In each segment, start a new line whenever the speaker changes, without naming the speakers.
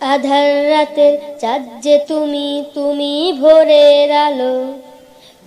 আধার রাতের চাঁদ যে তুমি তুমি ভোরের আলো।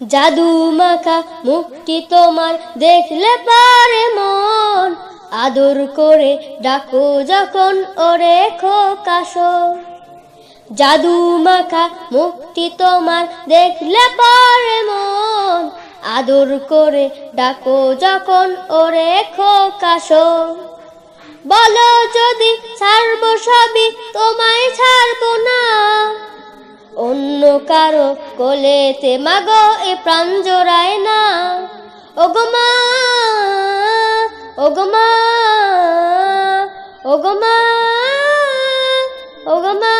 জাদু মাখা মুখটি তোমার দেখলে পারে মন। আদর করে ডাকো যখন ওরে খোকাশো জাদু মাখা মুক্তি তোমার দেখলে পারে মন। আদর করে ডাকো যখন ওরে খোকাশো বলো যদি ছাড়বো সবই, তোমায় ছাড়বো না। অন্য কারও কোলেতে, মাগো, এ প্রাণ জোড়ায় না। ওগমা ওগমা ওগো মা ওগো মা ওগো মা।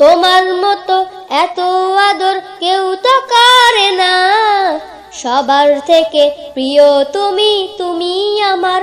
তোমার মতো এত আদর কেউ তো করে না। সবার থেকে প্রিয় তুমি তুমি আমার